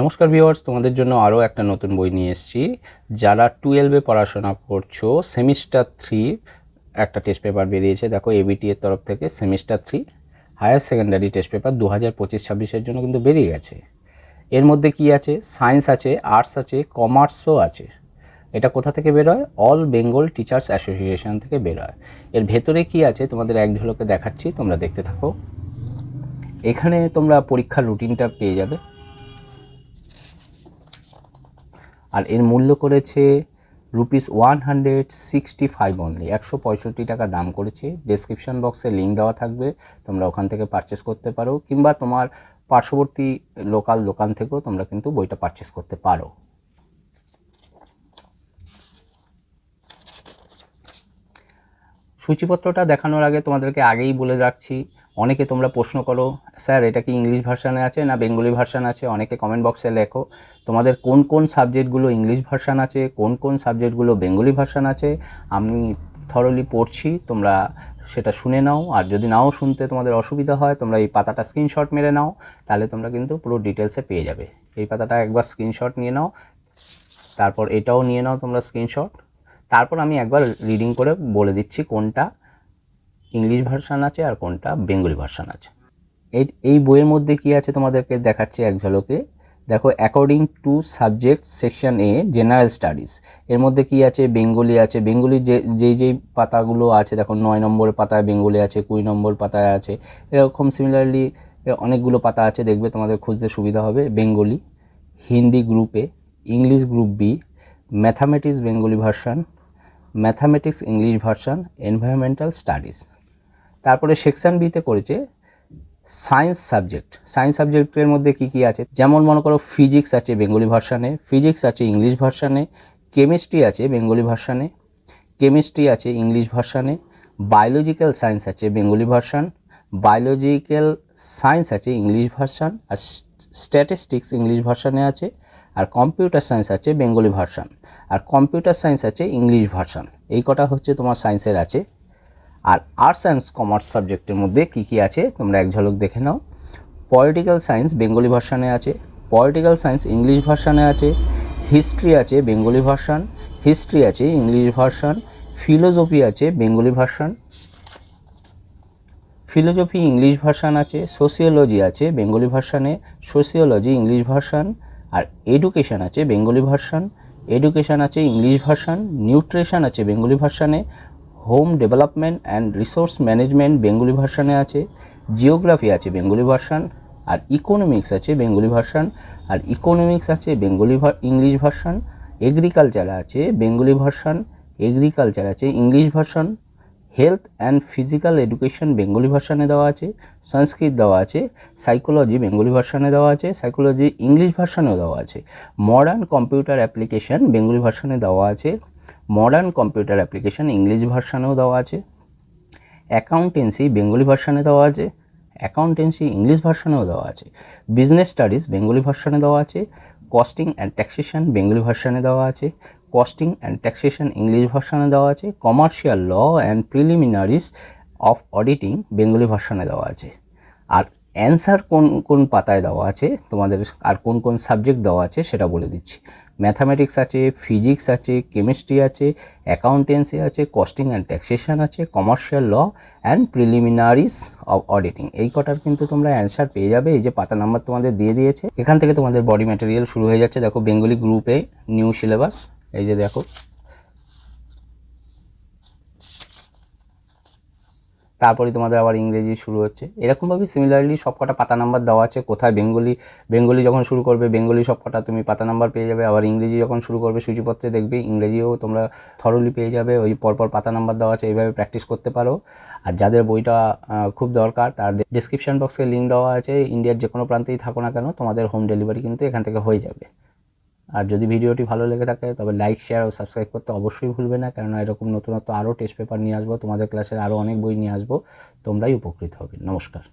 নমস্কার ভিউয়ার্স, তোমাদের জন্য আরও একটা নতুন বই নিয়ে এসেছি। যারা টুয়েলভে পড়াশোনা করছ সেমিস্টার থ্রি একটা টেস্ট পেপার বেরিয়েছে। দেখো এবিটি এর তরফ থেকে semester three higher secondary test paper দু হাজার পঁচিশ, ছাব্বিশের জন্য কিন্তু বেরিয়ে গেছে। এর মধ্যে কি আছে? সায়েন্স আছে আর্টস আছে কমার্সও আছে। এটা কোথা থেকে বেরোয়? অল বেঙ্গল টিচার্স অ্যাসোসিয়েশন থেকে বেরোয়। এর ভেতরে কি আছে? তোমাদের এক ঝলকে দেখাচ্ছি, তোমরা দেখতে থাকো। এখানে তোমরা পরীক্ষার রুটিনটা পেয়ে যাবে। আর এর মূল্য করেছে rupees one hundred sixty five only একশো পঁয়ষট্টি টাকা দাম করেছে। ডেসক্রিপশন বক্সে লিঙ্ক দেওয়া থাকবে, তোমরা ওখান থেকে পারচেস করতে পারো, কিংবা তোমার পার্শ্ববর্তী লোকাল দোকান থেকেও তোমরা কিন্তু বইটা পারচেস করতে পারো। সূচিপত্রটা দেখানোর আগে তোমাদেরকে আগেই বলে রাখছি অনেকে তোমরা প্রশ্ন করো, স্যার, এটা কি ইংলিশ ভার্সানে আছে না বেঙ্গলি ভার্সান আছে? অনেকে কমেন্ট বক্সে লেখো, তোমাদের কোন কোন সাবজেক্টগুলো ইংলিশ ভার্সান আছে, কোন কোন সাবজেক্টগুলো বেঙ্গলি ভার্সান আছে? আমি থরলি পড়ছি, তোমরা সেটা শুনে নাও, আর যদি নাও শুনতে তোমাদের অসুবিধা হয়, তোমরা এই পাতাটা স্ক্রিনশট মেরে নাও, তাহলে তোমরা কিন্তু পুরো ডিটেলসে পেয়ে যাবে। এই পাতাটা একবার স্ক্রিনশট নিয়ে নাও, তারপর এটাও নিয়ে নাও তোমরা স্ক্রিনশট তারপর আমি একবার রিডিং করে বলে দিচ্ছি কোনটা। ইংলিশ ভার্সান আছে আর কোনটা? বেঙ্গলি ভার্সান আছে। এই এই বইয়ের মধ্যে কি আছে তোমাদেরকে দেখাচ্ছি এক ঝলকে? দেখো according to subject section A general studies এর মধ্যে কি আছে? বেঙ্গলি আছে। বেঙ্গলি যে যেই যেই পাতাগুলো আছে, দেখো, নয় নম্বর পাতায় বেঙ্গলি আছে, কুড়ি নম্বর পাতায় আছে, এরকম সিমিলারলি অনেকগুলো পাতা আছে, দেখবে তোমাদের খুঁজতে সুবিধা হবে। বেঙ্গলি, হিন্দি গ্রুপে English group B mathematics Bengali version mathematics English version environmental studies তারপরে সেকশন বিতে করেছে সায়েন্স সাবজেক্ট সায়েন্স সাবজেক্টের মধ্যে কি কি আছে? যেমন মনে করো ফিজিক্স আছে বেঙ্গলি ভার্সানে ফিজিক্স আছে ইংলিশ ভার্সানে কেমিস্ট্রি আছে বেঙ্গলি ভার্সানে কেমিস্ট্রি আছে ইংলিশ ভার্সানে বায়োলজিক্যাল সায়েন্স আছে বেঙ্গলি ভার্সান বায়োলজিক্যাল সায়েন্স আছে ইংলিশ ভার্সান, আর স্ট্যাটিস্টিক্স ইংলিশ ভার্সানে আছে, আর কম্পিউটার সায়েন্স আছে বেঙ্গলি ভার্সান। আর কম্পিউটার সায়েন্স আছে ইংলিশ ভার্সান। এই কটা হচ্ছে তোমার সায়েন্সের আছে। আর আর্টস অ্যান্ড কমার্স সাবজেক্টের মধ্যে কী কী আছে, তোমরা এক ঝলক দেখে নাও। পলিটিক্যাল সায়েন্স বেঙ্গলি ভার্সানে আছে পলিটিক্যাল সায়েন্স ইংলিশ ভার্সানে আছে হিস্ট্রি আছে বেঙ্গলি ভার্সান হিস্ট্রি আছে ইংলিশ ভার্সান ফিলোজফি আছে Bengali version philosophy English version আছে সোসিওলজি আছে বেঙ্গলি ভার্সানে সোসিওলজি ইংলিশ ভার্সান আর এডুকেশন আছে বেঙ্গলি ভার্সান এডুকেশন আছে ইংলিশ ভার্সান নিউট্রিশন আছে Bengali ভার্সানে home development and resource management Bengali ভার্সানে আছে, জিওগ্রাফি আছে বেঙ্গলি ভার্সান, আর ইকোনমিক্স আছে বেঙ্গলি ভার্সান, আর ইকোনমিক্স আছে বেঙ্গলি ইংলিশ ভার্সান, এগ্রিকালচার আছে বেঙ্গলি ভার্সান, এগ্রিকালচার আছে English version, health and physical education Bengali ভার্সানে দেওয়া আছে, সংস্কৃত দেওয়া আছে, সাইকোলজি বেঙ্গলি ভার্সানে দেওয়া আছে, সাইকোলজি ইংলিশ ভার্সানেও দেওয়া আছে, মডার্ন কম্পিউটার অ্যাপ্লিকেশন বেঙ্গলি ভার্সানে দেওয়া আছে মডার্ন কম্পিউটার অ্যাপ্লিকেশন ইংলিশ ভার্সানেও দেওয়া আছে। অ্যাকাউন্টেন্সি বেঙ্গলি ভার্সানে দেওয়া আছে। অ্যাকাউন্টেন্সি ইংলিশ ভার্সানেও দেওয়া আছে। বিজনেস স্টাডিজ বেঙ্গলি ভার্সানে দেওয়া আছে। কস্টিং অ্যান্ড ট্যাক্সেশন বেঙ্গলি ভার্সানে দেওয়া আছে। কস্টিং অ্যান্ড ট্যাক্সেশন ইংলিশ ভার্সানে দেওয়া আছে। Commercial law and preliminaries of auditing Bengali ভার্সানে দেওয়া আছে। আর অ্যান্সার কোন কোন পাতায় দেওয়া আছে, তোমাদের আর কোন কোন সাবজেক্ট দেওয়া আছে সেটা বলে দিচ্ছি। ম্যাথামেটিক্স আছে ফিজিক্স আছে কেমিস্ট্রি আছে অ্যাকাউন্টেন্সি আছে কস্টিং অ্যান্ড ট্যাক্সেশন আছে commercial law and preliminaries of auditing এই কটার কিন্তু তোমরা অ্যান্সার পেয়ে যাবে, এই যে পাতা নাম্বার তোমাদের দিয়ে দিয়েছে। এখান থেকে তোমাদের বডি ম্যাটেরিয়াল শুরু হয়ে যাচ্ছে। দেখো বেঙ্গলি গ্রুপে নিউ সিলেবাস এই যে দেখো তারপরে তোমাদের আবার ইংরেজি শুরু হচ্ছে। এরকমভাবে সিমিলারলি সব কটা পাতা নাম্বার দেওয়া আছে। কোথায় বেঙ্গলি বেঙ্গলি যখন শুরু করবে, বেঙ্গলি সব কটা তুমি পাতা নাম্বার পেয়ে যাবে। আবার ইংরেজি যখন শুরু করবে, সূচিপত্রে দেখবে ইংরেজিও তোমরা থরলি পেয়ে যাবে। ওই পরপর পাতা নাম্বার দেওয়া আছে, এইভাবে প্র্যাকটিস করতে পারো। আর যাদের বইটা খুব দরকার তার ডিসক্রিপশান বক্সে লিঙ্ক দেওয়া আছে। ইন্ডিয়ার যে কোনো প্রান্তেই থাকো না কেন, তোমাদের হোম ডেলিভারি কিন্তু এখান থেকে হয়ে যাবে। আর যদি ভিডিওটি ভালো লেগে থাকে, তবে লাইক শেয়ার ও সাবস্ক্রাইব করতে অবশ্যই ভুলবে না, কেননা এরকম নতুনত্ব আরও টেস্ট পেপার নিয়ে আসব, তোমাদের ক্লাসের আরও অনেক বই নিয়ে আসব, তোমরাই উপকৃত হবে। নমস্কার।